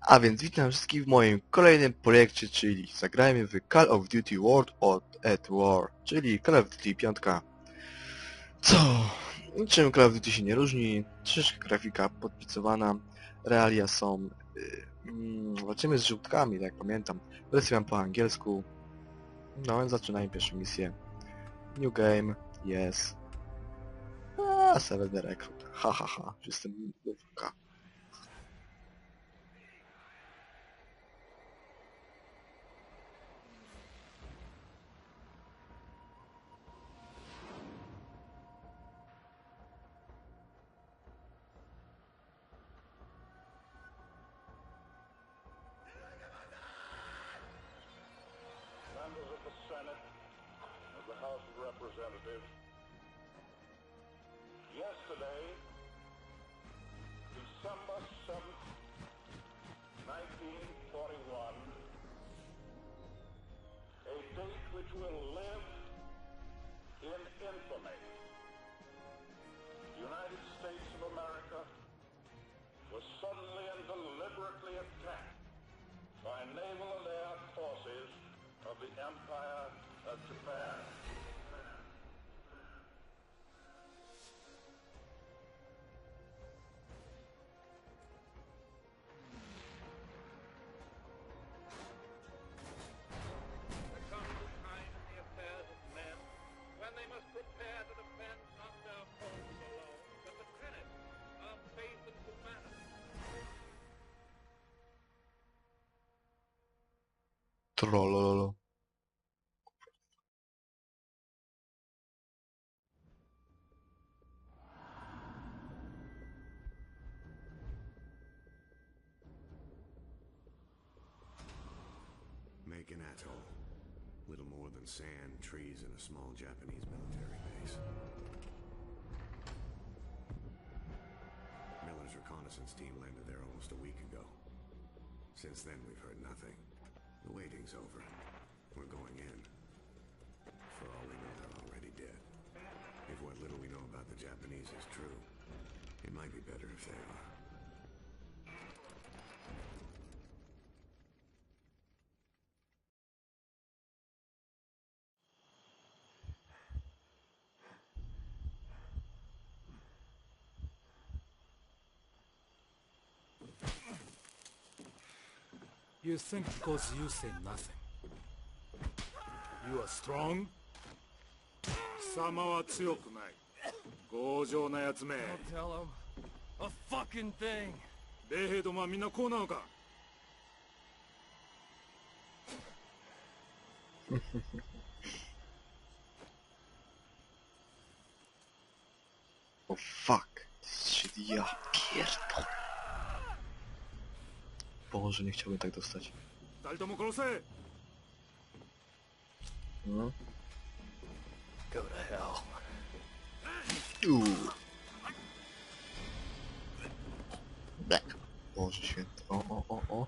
A więc witam wszystkich w moim kolejnym projekcie, czyli zagrajmy w Call of Duty World at War, czyli Call of Duty 5. Co? Niczym Call of Duty się nie różni, troszeczkę grafika podpicowana, realia są... Yy, walczymy z żółtkami, tak jak pamiętam. Wersję mam po angielsku. No więc zaczynajmy pierwszą misję. New game, yes. A, Seven the Recruit. Ha ha ha, jestem nówka. Representatives. Yesterday, December 7th, 1941, a date which will live in infamy. The United States of America was suddenly and deliberately attacked by naval and air forces of the Empire of Japan. Trollololo. Make an atoll. Little more than sand, trees, and a small Japanese military base. Miller's reconnaissance team landed there almost a week ago. Since then, we've heard nothing. The waiting's over. We're going in. For all we know, they're already dead. If what little we know about the Japanese is true, it might be better if they are. You think because you say nothing. You are strong? 貴様は強くない。強情な奴め。 Tell them a fucking thing. 米兵どもはみんなこうなのか O fuck. Shit, ja pierdol. Boże, nie chciałbym tak dostać. No. Go to hell. Uuu. Black. Boże święty. O, o, o, o.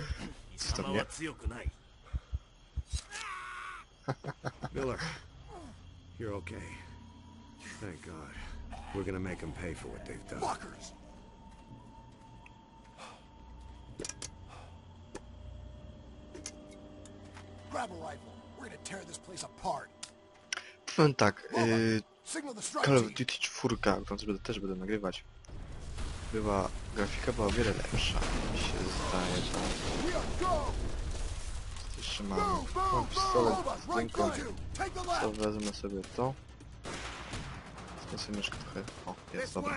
Co to mnie? Miller, you're okay. Thank God. We're gonna make them pay for what they've done. Fuckers! Powiem tak, yy, Call of. Duty 4, którą sobie też będę nagrywać, była, grafika była o wiele lepsza, mi się zdaje, tak. Jeszcze mam, move, pistolet z the to wezmę sobie to. Wezmę sobie myszkę trochę, o, jest, dobra.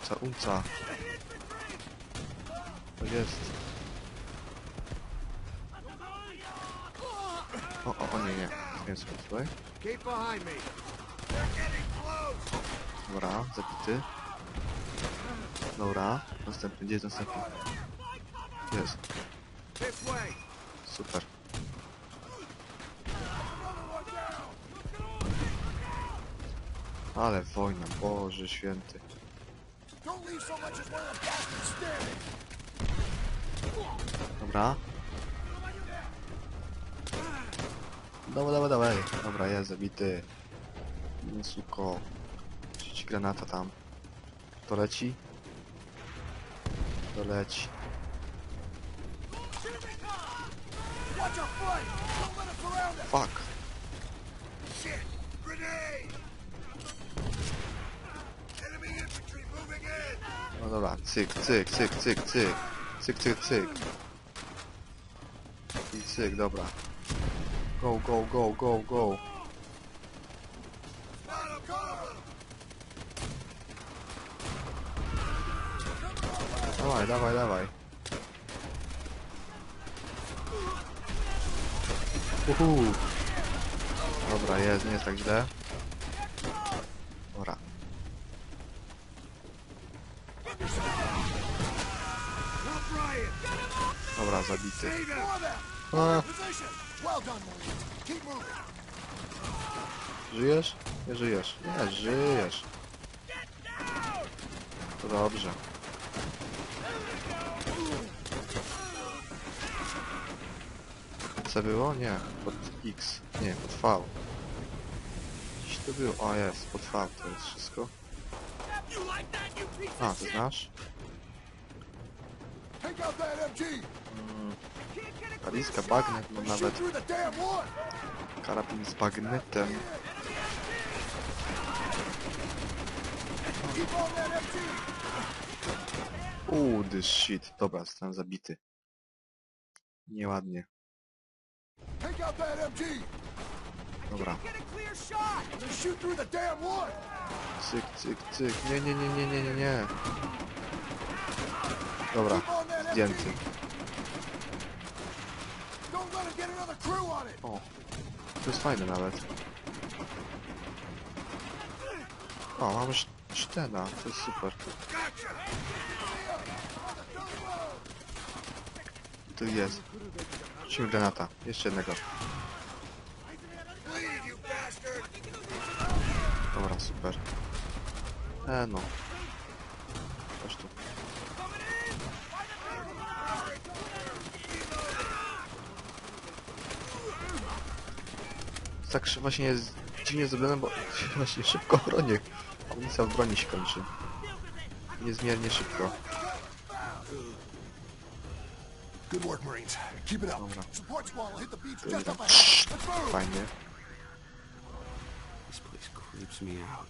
Unca, unca. To jest. O, o, o nie, nie. Nie sobie tutaj. Dobra, zabity. Dobra, następny, gdzie jest następny? Jest, super. Ale wojna, Boże święty. Don't Dawaj, dawaj, dawaj. Dobra, jest zabity. Nie suko. Ci granata tam. To leci. To leci. Fuck. No dobra, cyk, cyk, cyk, cyk, cyk. Cyk, cyk, cyk. I cyk, dobra. Go, go, go, go, go. Dawaj, dawaj, dawaj. Uhu. Dobra, jest, nie jest tak źle. Dobra. Dobra, zabity. Moving. żyjesz? Nie żyjesz. Nie, żyjesz. To dobrze. Co było? Nie, pod X. Nie, pod V. Gdzieś to było. O, jest, pod V to jest wszystko. A, to znasz? MG! Kaliska, bagnet, no nawet karabin z bagnetem. Uuu, this shit. Dobra, zostałem zabity. Nieładnie. Dobra. Cyk, cyk, cyk. Nie, nie, nie, nie, nie, nie, nie. On it! O, to jest fajne nawet. O, mamy sz- sztena, to jest super. Tu jest. Rzucimy granata. Jeszcze jednego. Dobra, super. E no. Chodź tu. Tak właśnie jest dziwnie zrobione, bo właśnie szybko bronię. Amunicja w broni się kończy. Niezmiernie szybko. Good work, Marines. Keep it up. Dobra. Support squad will hit the beach Good just enough. up ahead. Let's move! Fajnie. This place creeps me out.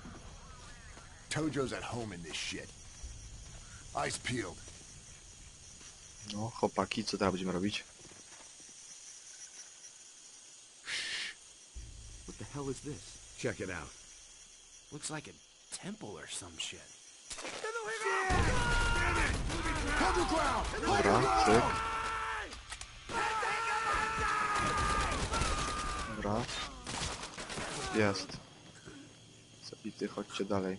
Tojo's at home in this shit. Eyes peeled. No, chłopaki, co teraz będziemy robić? What the hell is this? Check it out. Looks like a temple or some shit. Hold your ground! Dobra, cyk. Dobra. Jest. Zabity, chodźcie dalej.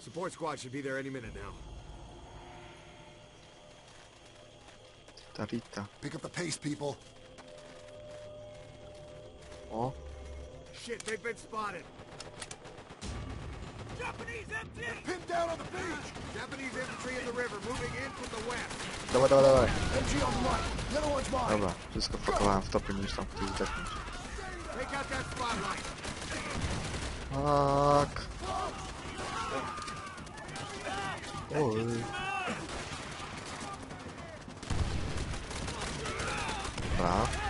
Support squad should be there any minute now. Tarita. Pick up the pace, people. O, Shit, they've been spotted. Pinned down on the beach! Japanese infantry in the river, moving in from the west. dawaj, dawaj, dawaj. MG on the right. The other one's mine. Dobra, wszystko wpakowałem w topy, niż tam ktoś zdechnąć. Take out that spotlight. Tak. Oj. Dobra.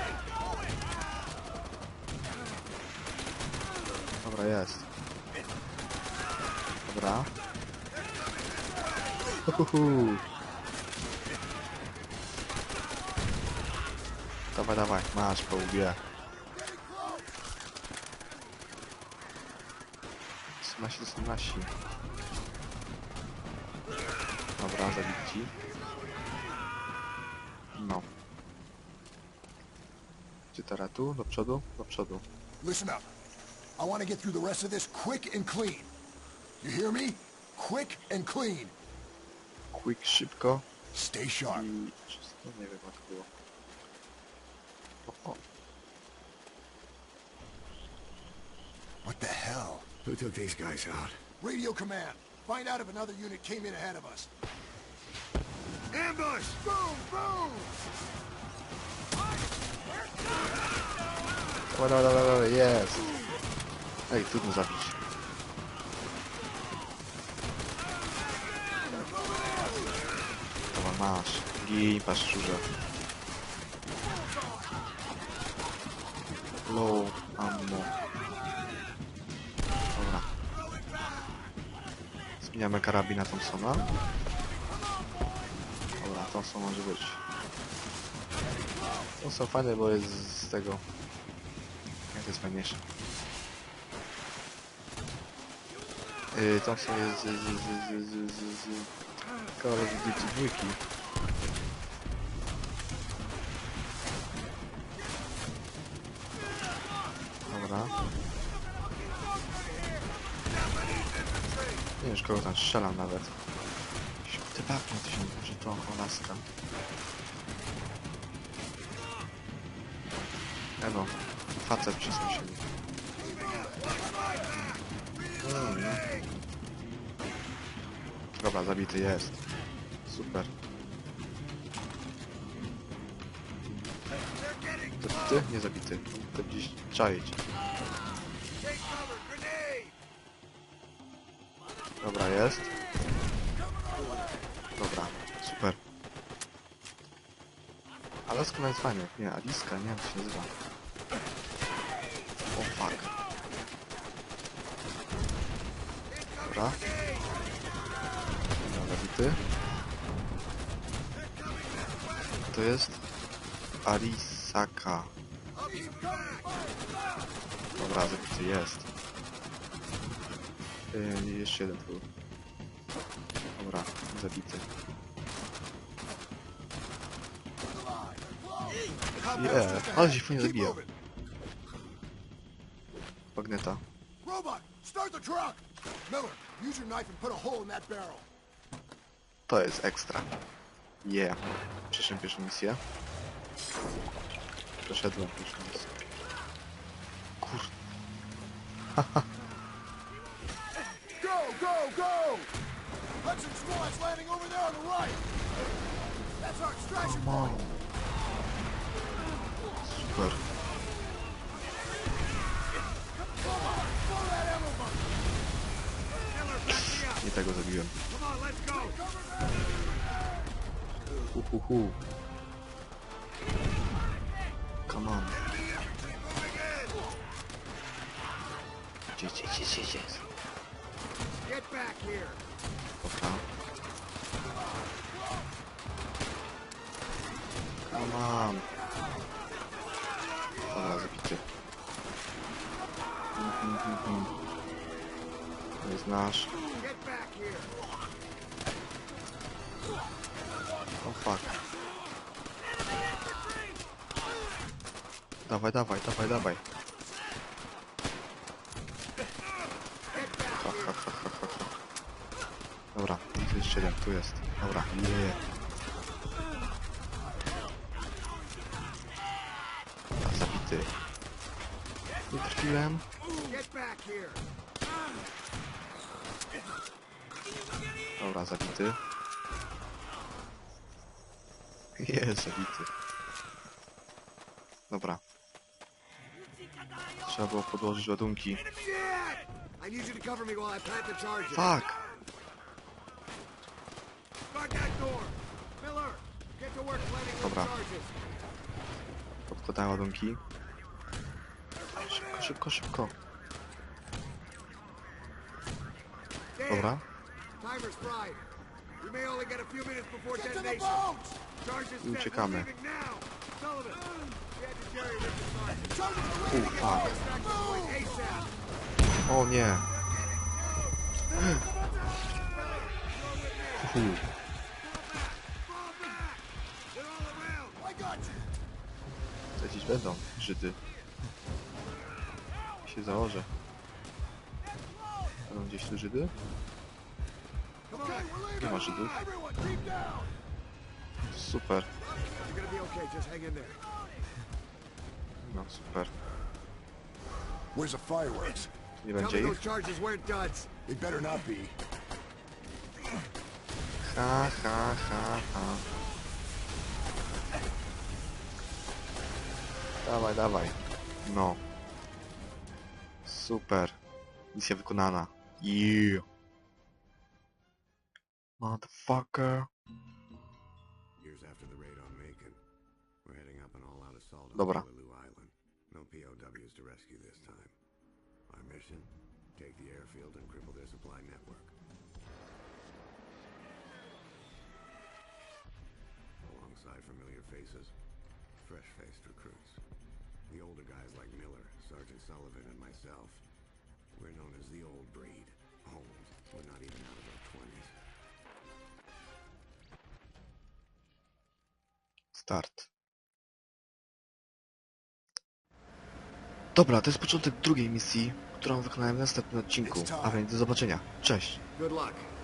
Dobra, jest. Dobra. Uhuhu. Dawaj, dawaj, masz po łbie. Nasi to są nasi. Dobra, zabici. No. Gdzie teraz tu? Do przodu? Do przodu. Listen up. I want to get through the rest of this quick and clean. You hear me? Quick and clean. Quick, szybko Stay sharp. i... Wszystko? Nie wiem jak było. O, o. What the hell? Who took these guys out? Radio command. Find out if another unit came in ahead of us. Ambush! Boom! Boom! Dawaj, dawaj, dawaj, dawaj, jest! Ej, trudno zabić. Dobra, masz. Gin, paszczurze. Low, ammo. Dobra. Zmieniamy karabina Thompsona. Dobra, Thompson może być. Thompson fajny, bo jest z tego... Jak to jest fajniejsze. Yy, Thompson jest z... z, z, z, z, z, z Call of Duty dwójki. Dobra. Nie wiem, z kogo tam strzelam nawet. Ty papnie to się że to laska. Ewo, facet przy sąsiedzi. Dobra, zabity jest. Super. Zabity? Nie zabity. To gdzieś czaić. Dobra, jest. Dobra, super. Alaska jest fajnie. Nie, Aliska, nie wiem jak się nazywa. O fuck. Dobra. Dobra, zabity. To jest Arisaka. Dobra, zabity jest. Yy, jeszcze jeden był. Dobra, zabity. Yeah, ale się fajnie zabija. Magneta. Robot, start the truck! Miller, use your knife and put a hole in that barrel. To jest ekstra. Yeah. Przeszedłem pierwszą misję. Przeszedłem pierwszą misję. Kur... Go, go, go! Hudson squad's landing over there on the right. That's our extraction point. Super. Zabiłem. Go! Hu, hu, hu. Come on. Gdzie, gdzie, gdzie, gdzie, gdzie? Dobra. Come on. Dobra, zabity. Mhm, mhm, mhm. To jest nasz. O fuck. Dawaj, dawaj, dawaj, dawaj. Ha, ha, ha, ha, ha. Dobra, tu jest jeden, tu jest. Dobra, nie. Zabity. Nie trafiłem. Get back here! Dobra, zabity. Jest zabity. Dobra. Trzeba było podłożyć ładunki. Fuck! Dobra. Podkładałem ładunki. Szybko, szybko, szybko. Dobra. Timer's fried. We may only get a few minutes before Get to the detonation. boats! Charges I set. Uciekamy. leaving now. Sullivan, get to Jerry with the charges. Charges are U, ready to go! fuck. Extraction point ASAP. O nie! Gdzieś będą, Żydy. Się założę. Będą gdzieś tu Żydy? Nie ma Żydów. Super. No super. Where's the fireworks? Nie będzie ich? They better not be. Ha, ha, ha, ha. Dawaj, dawaj. No. Super. Misja wykonana. Yeah. Motherfucker. Years after the raid on Macon, we're heading up an all-out assault on Dobra. Lulu Island. No POWs to rescue this time. Our mission? Take the airfield and cripple their supply network. Alongside familiar faces, fresh-faced recruits. The older guys like Miller, Sergeant Sullivan, and myself. We're known as the old breed. Old. We're not even out of our 20s. Start. Dobra, to jest początek drugiej misji, którą wykonałem w następnym odcinku. A więc do zobaczenia. Cześć! Good luck.